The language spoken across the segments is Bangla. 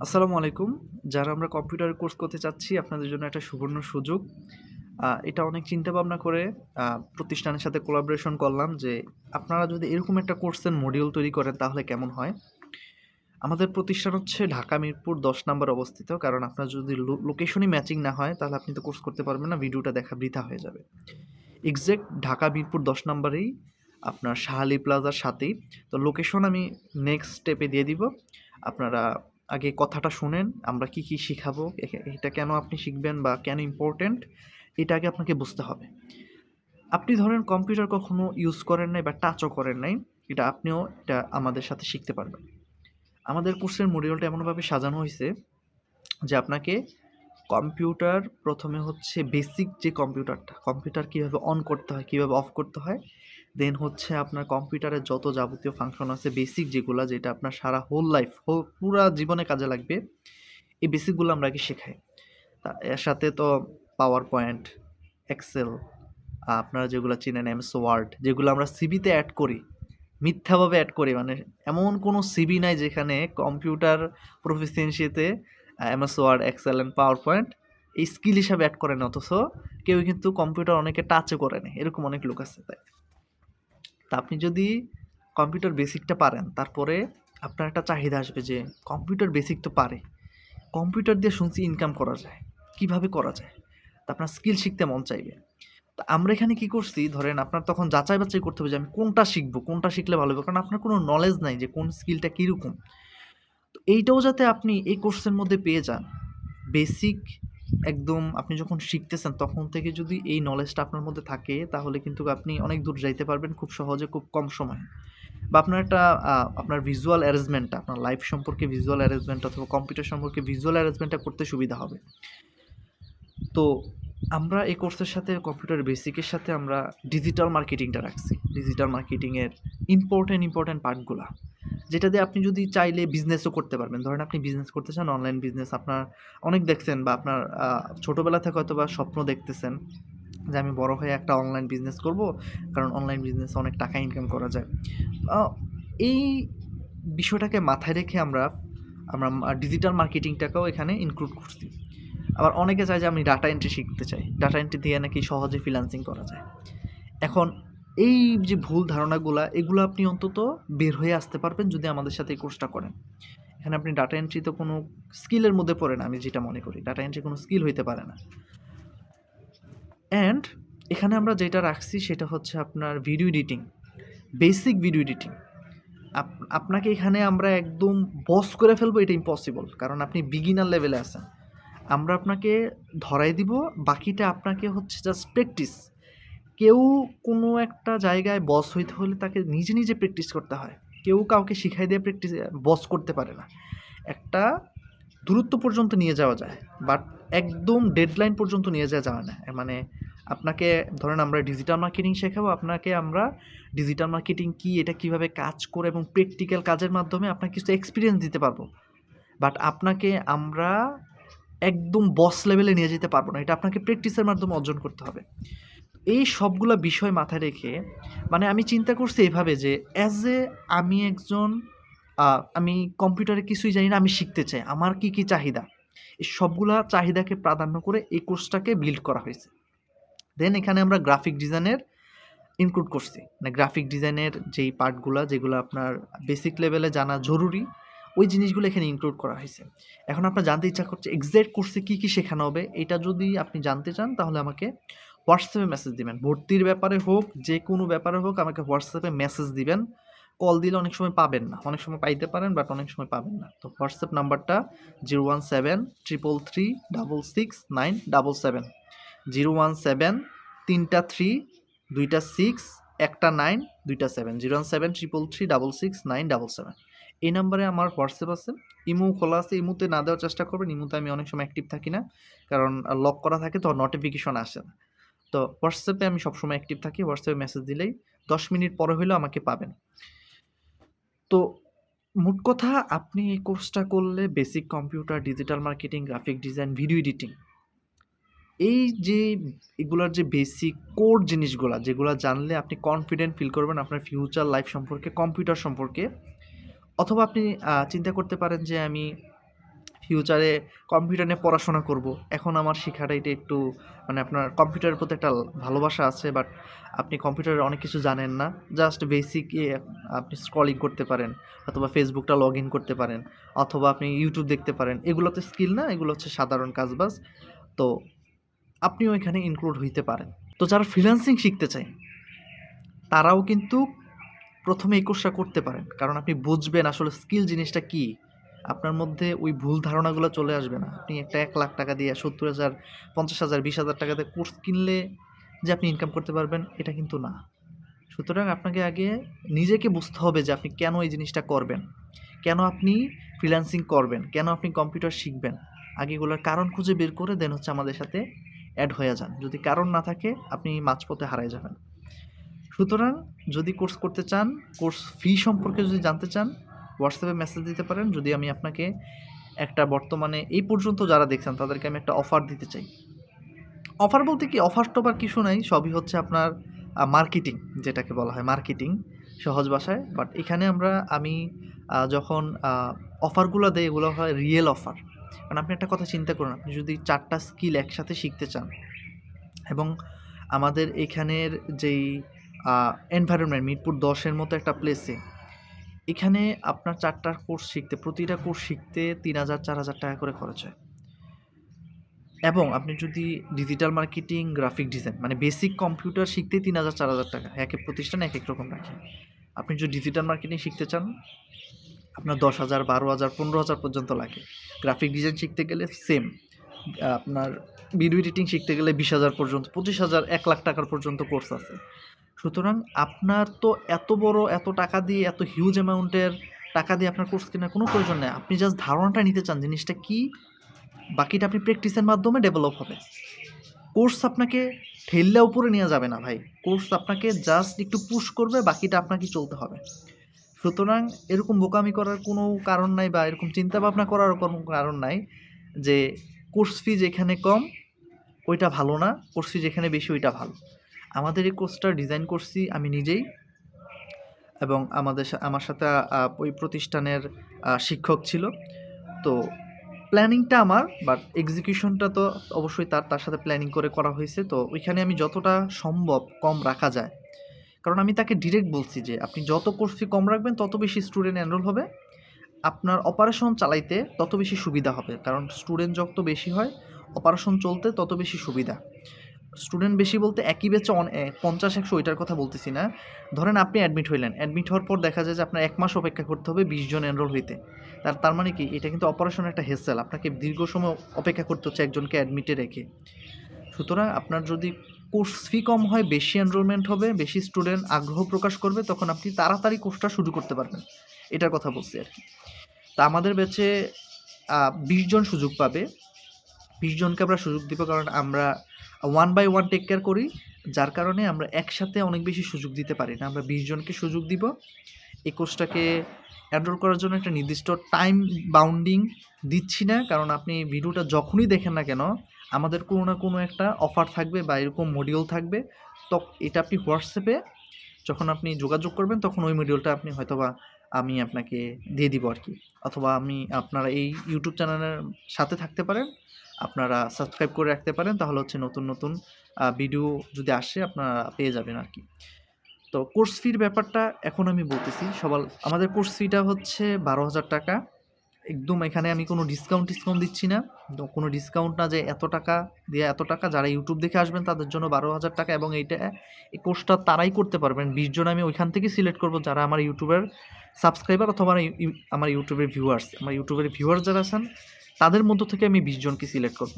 আসসালামু আলাইকুম। যারা আমরা কম্পিউটার কোর্স করতে চাচ্ছি, আপনাদের জন্য একটা সুবর্ণ সুযোগ। এটা অনেক চিন্তা ভাবনা করে প্রতিষ্ঠানের সাথে কোলাবোরেশন করলাম যে, আপনারা যদি এরকম একটা কোর্সের মডিউল তৈরি করেন, তাহলে কেমন হয়? আমাদের প্রতিষ্ঠান হচ্ছে ঢাকা মিরপুর ১০ নাম্বারে অবস্থিত। কারণ আপনার যদি লোকেশনই ম্যাচিং না হয়, তাহলে আপনি তো কোর্স করতে পারবেন না। ভিডিওটা দেখা বৃথা হয়ে যাবে। এক্সাক্ট ঢাকা মিরপুর ১০ নাম্বারেই আপনার শাহ আলী প্লাজার সাথেই। তো লোকেশন আমি নেক্সট স্টেপে দিয়ে দিব। আপনারা আগে কথাটা শুনেন, আমরা কি, কি শিখাবো, এটা কেন আপনি শিখবেন বা কেন ইম্পোর্টেন্ট এটা আগে আপনাকে বুঝতে হবে। আপনি ধরেন কম্পিউটার কখনো ইউজ করেন নাই বা টাচও করেন নাই। এটা আপনিও এটা আমাদের সাথে শিখতে পারবেন। আমাদের কোর্সের মডিউলটা এমনভাবে সাজানো হয়েছে যে আপনাকে কম্পিউটার প্রথমে হচ্ছে বেসিক যে কম্পিউটারটা, কম্পিউটার কীভাবে অন করতে হয়, কীভাবে অফ করতে হয়। দেন হচ্ছে আপনার কম্পিউটারের যত যাবতীয় ফাংশন আছে বেসিক যেগুলো যেটা আপনার সারা হোল লাইফ, হো পুরা জীবনে কাজে লাগবে। এই বেসিকগুলো আমরা আগে শেখাই। এর সাথে তো পাওয়ার পয়েন্ট, এক্সেল, আপনারা যেগুলা চিনেন এমএস ওয়ার্ড যেগুলো আমরা সিভিতে অ্যাড করি। মিথ্যাভাবে অ্যাড করি। মানে এমন কোনো সিভি নাই যেখানে computer প্রফিসিয়েন্সিতে MS word, excel and power point এই স্কিল হিসাবে অ্যাড করে না। অথচ কেউ কিন্তু কম্পিউটার অনেকে টাচও করে নাই। এরকম অনেক লোক আছে তাই। তা আপনি যদি কম্পিউটার বেসিকটা পারেন, তারপরে আপনার একটা চাহিদা আসবে যে কম্পিউটার বেসিক তো পারে। কম্পিউটার দিয়ে শুনছি ইনকাম করা যায়। কীভাবে করা যায়? তা আপনার স্কিল শিখতে মন চাইবে। তা আমরা এখানে কি করছি ধরেন আপনার তখন যাচাই-বাছাই করতে হবে যে আমি কোনটা শিখব, কোনটা শিখলে ভালো হবে। কারণ আপনার কোনো নলেজ নাই যে কোন স্কিলটা কীরকম তো এইটাও যাতে আপনি এই কোর্সের মধ্যে পেয়ে যান। বেসিক একদম আপনি যখন শিখতেছেন, তখন থেকে যদি এই নলেজটা আপনার মধ্যে থাকে, তাহলে কিন্তু আপনি অনেক দূর যাইতে পারবেন খুব সহজে, খুব কম সময়ে। বা আপনার একটা আপনার ভিজুয়াল অ্যারেঞ্জমেন্টটা আপনার লাইফ সম্পর্কে ভিজুয়াল অ্যারেঞ্জমেন্ট অথবা কম্পিউটার সম্পর্কে ভিজুয়াল অ্যারেঞ্জমেন্টটা করতে সুবিধা হবে। তো আমরা এই কোর্সের সাথে কম্পিউটার বেসিকের সাথে আমরা ডিজিটাল মার্কেটিংটা রাখছি। ডিজিটাল মার্কেটিং এর ইম্পোর্টেন্ট, ইম্পোর্টেন্ট পার্টগুলা। যেটা দিয়ে আপনি যদি চাইলে বিজনেসও করতে পারবেন। ধরেন আপনি বিজনেস করতে চান, অনলাইন বিজনেস আপনার অনেক দেখছেন বা আপনার ছোটোবেলা থেকে হয়তো বা স্বপ্ন দেখতেছেন যে আমি বড় হয়ে একটা অনলাইন বিজনেস করব। কারণ অনলাইন বিজনেসে অনেক টাকা ইনকাম করা যায়। এই বিষয়টাকে মাথায় রেখে আমরা আমরা ডিজিটাল মার্কেটিংটাকেও এখানে ইনক্লুড করছি। আবার অনেকে চায় যে আমি ডাটা এন্ট্রি শিখতে চাই। ডাটা এন্ট্রি দিয়ে নাকি সহজে ফ্রিল্যান্সিং করা যায়। এখন এই যে ভুল ধারণাগুলা, এগুলো আপনি অন্তত বের হয়ে আসতে পারবেন যদি আমাদের সাথে এই কোর্সটা করেন। এখানে আপনি ডাটা এন্ট্রি তো কোনো স্কিলের মধ্যে পড়ে না, আমি যেটা মনে করি। ডাটা এন্ট্রি কোনো স্কিল হইতে পারে না। অ্যান্ড এখানে আমরা যেটা রাখছি সেটা হচ্ছে আপনার video editing. Basic video editing. Up, আপনাকে এখানে আমরা একদম বস করে ফেলব, এটা ইম্পসিবল। কারণ আপনি বিগিনার লেভেলে আছেন। আমরা আপনাকে ধরাই দিব। বাকিটা আপনাকে হচ্ছে জাস্ট প্র্যাকটিস। কেউ কোনো একটা জায়গায় বস হইতে হলে তাকে নিজে, নিজে প্র্যাকটিস করতে হয়। কেউ কাউকে শিখাই দিয়ে প্র্যাকটিস বস করতে পারে না। একটা দূরত্ব পর্যন্ত নিয়ে যাওয়া যায়। বাট একদম ডেডলাইন পর্যন্ত নিয়ে যাওয়া যায় না। মানে আপনাকে ধরেন আমরা ডিজিটাল মার্কেটিং শেখাবো। আপনাকে আমরা ডিজিটাল মার্কেটিং কি, এটা কীভাবে কাজ করে এবং প্র্যাকটিক্যাল কাজের মাধ্যমে আপনাকে কিছু এক্সপিরিয়েন্স দিতে পারব। বাট আপনাকে আমরা একদম বস লেভেলে নিয়ে যেতে পারব না। এটা আপনাকে প্র্যাকটিসের মাধ্যমে অর্জন করতে হবে। এই সবগুলা বিষয় মাথায় রেখে মানে আমি চিন্তা করছি এভাবে যে অ্যাজ এ আমি একজন আমি কম্পিউটারে কিছুই জানি না, আমি শিখতে চাই। আমার কি, কি চাহিদা? এই সবগুলা চাহিদাকে প্রাধান্য করে এই কোর্সটাকে বিল্ড করা হয়েছে। দেন এখানে আমরা গ্রাফিক ডিজাইনের ইনক্লুড করছি। মানে গ্রাফিক ডিজাইনের যেই পার্টগুলো যেগুলো আপনার বেসিক লেভেলে জানা জরুরি, ওই জিনিসগুলো এখানে ইনক্লুড করা হয়েছে। এখন আপনার জানতে ইচ্ছা করছে এক্সাক্ট কোর্সে কি, কি শেখানো হবে? এটা যদি আপনি জানতে চান তাহলে আমাকে হোয়াটসঅ্যাপে মেসেজ দিবেন। ভর্তির ব্যাপারে হোক, যে কোনো ব্যাপারে হোক আমাকে হোয়াটসঅ্যাপে মেসেজ দিবেন। কল দিলে অনেক সময় পাবেন না। অনেক সময় পাইতে পারেন বাট অনেক সময় পাবেন না। তো হোয়াটসঅ্যাপ নাম্বারটা 01733666977 017 তিনটা থ্রি দুইটা সিক্স একটা নাইন দুইটা 7 01733366977 এই নাম্বারে আমার হোয়াটসঅ্যাপ আছে। ইমো খোলা আছে। ইমোতে না দেওয়ার চেষ্টা করবেন। ইমোতে আমি অনেক সময় অ্যাক্টিভ থাকি না। কারণ লক করা থাকে তো নোটিফিকেশন আসে না। তো হোয়াটসঅ্যাপে আমি সবসময় অ্যাক্টিভ থাকি। হোয়াটসঅ্যাপে মেসেজ দিলেই 10 মিনিট পরে হইলেও আমাকে পাবেন। তো মোট কথা আপনি এই কোর্সটা করলে basic computer, digital marketing, graphic design, video editing এই যে এগুলার যে বেসিক কোর জিনিসগুলা যেগুলা জানলে আপনি কনফিডেন্ট ফিল করবেন আপনার ফিউচার লাইফ সম্পর্কে, কম্পিউটার সম্পর্কে। অথবা আপনি চিন্তা করতে পারেন যে আমি ফিউচারে কম্পিউটার নিয়ে পড়াশোনা করব। এখন আমার শেখাটা এটা একটু মানে আপনার কম্পিউটারের প্রতি একটা ভালোবাসা আছে বাট আপনি কম্পিউটারে অনেক কিছু জানেন না। জাস্ট বেসিক আপনি স্ক্রলিং করতে পারেন, অথবা ফেসবুকটা লগ ইন করতে পারেন, অথবা আপনি ইউটিউব দেখতে পারেন। এগুলো তো স্কিল না, এগুলো হচ্ছে সাধারণ কাজবাজ তো আপনিও এখানে ইনক্লুড হইতে পারেন। তো যারা ফ্রিল্যান্সিং শিখতে চায়, তারাও কিন্তু প্রথমে এই কোর্সটা করতে পারেন। কারণ আপনি বুঝবেন আসলে স্কিল জিনিসটা কী। আপনার মধ্যে ওই ভুল ধারণাগুলো চলে আসবে না। আপনি একটা এক লাখ টাকা দিয়ে সত্তর হাজার, পঞ্চাশ হাজার, বিশ হাজার টাকা দিয়ে কোর্স কিনলে যে আপনি ইনকাম করতে পারবেন, এটা কিন্তু না। সুতরাং আপনাকে আগে নিজেকে বুঝতে হবে যে আপনি কেন এই জিনিসটা করবেন। কেন আপনি ফ্রিল্যান্সিং করবেন? কেন আপনি কম্পিউটার শিখবেন? আগে এগুলোর কারণ খুঁজে বের করে দেন হচ্ছে আমাদের সাথে অ্যাড হয়ে যান। যদি কারণ না থাকে, আপনি মাঝপথে হারাই যাবেন। সুতরাং যদি কোর্স করতে চান, কোর্স ফি সম্পর্কে যদি জানতে চান হোয়াটসঅ্যাপে মেসেজ দিতে পারেন। যদি আমি আপনাকে একটা বর্তমানে এই পর্যন্ত যারা দেখছেন, তাদেরকে আমি একটা অফার দিতে চাই। অফার বলতে কি? অফার টফার কিছু নাই, সবই হচ্ছে আপনার মার্কেটিং যেটাকে বলা হয় মার্কেটিং সহজ ভাষায়। বাট এখানে আমরা, আমি যখন অফারগুলো দেয় এগুলো হয় রিয়েল অফার কারণ আপনি একটা কথা চিন্তা করুন, আপনি যদি চারটা স্কিল একসাথে শিখতে চান, এবং আমাদের এখানের যেই এনভায়রনমেন্ট মিরপুর দশের মতো একটা প্লেসে এখানে আপনার চারটা কোর্স শিখতে, প্রতিটা কোর্স শিখতে তিন হাজার, চার হাজার টাকা করে খরচ হয়। এবং আপনি যদি ডিজিটাল মার্কেটিং গ্রাফিক ডিজাইন মানে বেসিক কম্পিউটার শিখতে তিন হাজার, চার হাজার টাকা, এক এক প্রতিষ্ঠান এক এক রকম রাখে। আপনি যদি ডিজিটাল মার্কেটিং শিখতে চান, আপনার দশ হাজার, বারো হাজার, পনেরো হাজার পর্যন্ত লাগে। গ্রাফিক ডিজাইন শিখতে গেলে সেম আপনার ভিডিও এডিটিং শিখতে গেলে বিশ হাজার পর্যন্ত, পঁচিশ হাজার, এক লাখ টাকার পর্যন্ত কোর্স আছে। সুতরাং আপনার তো এত বড়, এত টাকা দিয়ে, এত হিউজ অ্যামাউন্টের টাকা দিয়ে আপনার কোর্স কেনার কোনো প্রয়োজন নেই। আপনি জাস্ট ধারণাটা নিতে চান জিনিসটা কি? বাকিটা আপনি প্র্যাকটিসের মাধ্যমে ডেভেলপ হবে। কোর্স আপনাকে ঠেললে উপরে নিয়ে যাবে না ভাই। কোর্স আপনাকে জাস্ট একটু পুশ করবে, বাকিটা আপনাকে চলতে হবে। সুতরাং এরকম বোকামি করার কোনো কারণ নাই বা এরকম চিন্তা ভাবনা করার কোনো কারণ নাই যে কোর্স ফি যেখানে কম, ওইটা ভালো না। কোর্স ফি যেখানে বেশি, ওইটা ভালো। আমাদের এই কোর্সটা ডিজাইন করছি আমি নিজেই এবং আমাদের আমার সাথে ওই প্রতিষ্ঠানের শিক্ষক ছিল। তো প্ল্যানিংটা আমার বাট এক্সিকিউশনটা তো অবশ্যই তার তার সাথে প্ল্যানিং করে করা হয়েছে। তো ওইখানে আমি যতটা সম্ভব কম রাখা যায়। কারণ আমি তাকে ডিরেক্ট বলছি যে, আপনি যত কোর্স ফি কম রাখবেন, তত বেশি স্টুডেন্ট এনরোল হবে। আপনার অপারেশন চালাইতে তত বেশি সুবিধা হবে। কারণ স্টুডেন্ট যত বেশি হয় অপারেশন চলতে তত বেশি সুবিধা। স্টুডেন্ট বেশি বলতে একই বেচে পঞ্চাশ, একশো ওইটার কথা বলতেছি না। ধরেন আপনি অ্যাডমিট হইলেন। অ্যাডমিট হওয়ার পর দেখা যায় যে আপনার এক মাস অপেক্ষা করতে হবে বিশ জন এনরোল হইতে। তার তার মানে কি? এটা কিন্তু অপারেশন একটা হেসেল আপনাকে দীর্ঘ সময় অপেক্ষা করতে হচ্ছে একজনকে অ্যাডমিটে রেখে। সুতরাং আপনার যদি কোর্স ফি কম হয়, বেশি এনরোলমেন্ট হবে, বেশি স্টুডেন্ট আগ্রহ প্রকাশ করবে, তখন আপনি তাড়াতাড়ি কোর্সটা শুরু করতে পারবেন। এটার কথা বলছি আর কি। তা আমাদের ব্যাচে বিশ জন সুযোগ পাবে। বিশ জনকে আমরা সুযোগ দিব কারণ আমরা one by one take care করি, যার কারণে আমরা একসাথে অনেক বেশি সুযোগ দিতে পারি না। আমরা বিশ জনকে সুযোগ দিব এই কোর্সটাকে করার জন্য একটা নির্দিষ্ট টাইম বাউন্ডিং দিচ্ছি না, কারণ আপনি ভিডিওটা যখনই দেখেন না কেন, আমাদের কোনো না কোনো একটা অফার থাকবে বা এরকম মডিউল থাকবে। তো এটা আপনি হোয়াটসঅ্যাপে যখন আপনি যোগাযোগ করবেন, তখন ওই মডিউলটা আপনি হয়তোবা আমি আপনাকে দিয়ে দিব আর কি। অথবা আমি আপনারা এই ইউটিউব চ্যানেলের সাথে থাকতে পারেন। আপনারা সাবস্ক্রাইব করে রাখতে পারেন, তাহলে হচ্ছে নতুন নতুন ভিডিও যদি আসে আপনারা পেয়ে যাবেন আর কি তো কোর্স ফির ব্যাপারটা এখন আমি বলতেছি, সবার, আমাদের কোর্স ফিটা হচ্ছে বারো হাজার টাকা। একদম এখানে আমি কোনো ডিসকাউন্ট টিসকাউন্ট দিচ্ছি না। কোনো ডিসকাউন্ট না যে এত টাকা দিয়ে এত টাকা, যারা ইউটিউব দেখে আসবেন তাদের জন্য বারো হাজার টাকা এবং এইটা, এই কোর্সটা তারাই করতে পারবেন। বিশ জন আমি ওইখান থেকে সিলেক্ট করব যারা আমার ইউটিউবের সাবস্ক্রাইবার অথবা আমার ইউটিউবের ভিউয়ার্স আমার ইউটিউবের ভিউয়ার্স যারা আছেন তাদের মধ্য থেকে আমি বিশ জনকে সিলেক্ট করব।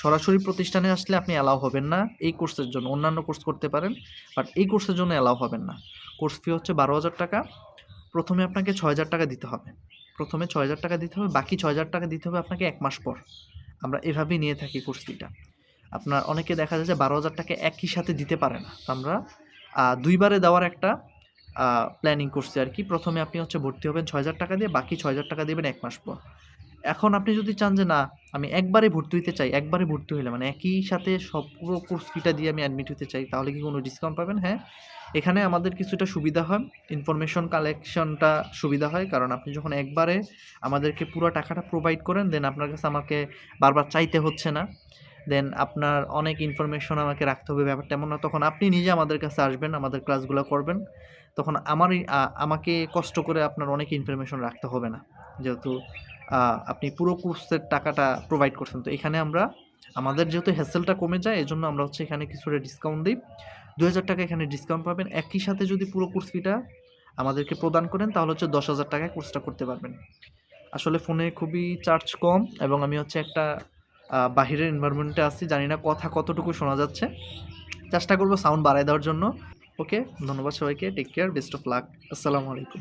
সরাসরি প্রতিষ্ঠানে আসলে আপনি অ্যালাউ হবেন না এই কোর্সের জন্য, অন্যান্য কোর্স করতে পারেন বাট এই কোর্সের জন্য অ্যালাউ হবেন না। কোর্স ফি হচ্ছে বারো হাজার টাকা, প্রথমে আপনাকে ছয় হাজার টাকা দিতে হবে। প্রথমে ছয় হাজার টাকা দিতে হবে, বাকি ছয় হাজার টাকা দিতে হবে আপনাকে এক মাস পর। আমরা এভাবেই নিয়ে থাকি কোর্স ফিটা আপনার অনেকে দেখা যায় যে বারো হাজার টাকা একই সাথে দিতে পারে না। তো আমরা দুইবারে দেওয়ার একটা প্ল্যানিং করছি আর কি। প্রথমে আপনি হচ্ছে ভর্তি হবেন ছয় হাজার টাকা দিয়ে, বাকি ছয় হাজার টাকা দেবেন এক মাস পর। এখন আপনি যদি চান যে না আমি একবারে ভর্তি হইতে চাই, একবারে ভর্তি হইলে মানে একই সাথে সব পুরো কোর্স ফিটা দিয়ে আমি অ্যাডমিট হতে চাই তাহলে কি কোনো ডিসকাউন্ট পাবেন? হ্যাঁ, এখানে আমাদের কিছুটা সুবিধা হয়। ইনফরমেশন কালেকশনটা সুবিধা হয়। কারণ আপনি যখন একবারে আমাদেরকে পুরো টাকাটা প্রোভাইড করেন দেন আপনার কাছে আমাকে বারবার চাইতে হচ্ছে না। দেন আপনার অনেক ইনফরমেশন আমাকে রাখতে হবে ব্যাপারটা এমন না। তখন আপনি নিজে আমাদের কাছে আসবেন, আমাদের ক্লাসগুলো করবেন। তখন আমারই আমাকে কষ্ট করে আপনার অনেক ইনফরমেশন রাখতে হবে না। যেহেতু আপনি পুরো কোর্সের টাকাটা প্রোভাইড করছেন। তো এখানে আমরা আমাদের যেহেতু হ্যাসেলটা কমে যায় এজন্য আমরা হচ্ছে এখানে কিছুটা ডিসকাউন্ট দেই। ৳২,০০০ এখানে ডিসকাউন্ট পাবেন। একই সাথে যদি পুরো কোর্স ফিটা আমাদেরকে প্রদান করেন তাহলে হচ্ছে দশ হাজার টাকায় কোর্সটা করতে পারবেন। আসলে ফোনে খুবই চার্জ কম এবং আমি হচ্ছে একটা বাহিরের এনভায়রনমেন্ট আছি। জানি না কথা কতটুকু শোনা যাচ্ছে। চেষ্টা করব সাউন্ড বাড়ায় দেওয়ার জন্য। ওকে, ধন্যবাদ সবাইকে। Take care, best of luck. আসসালামু আলাইকুম।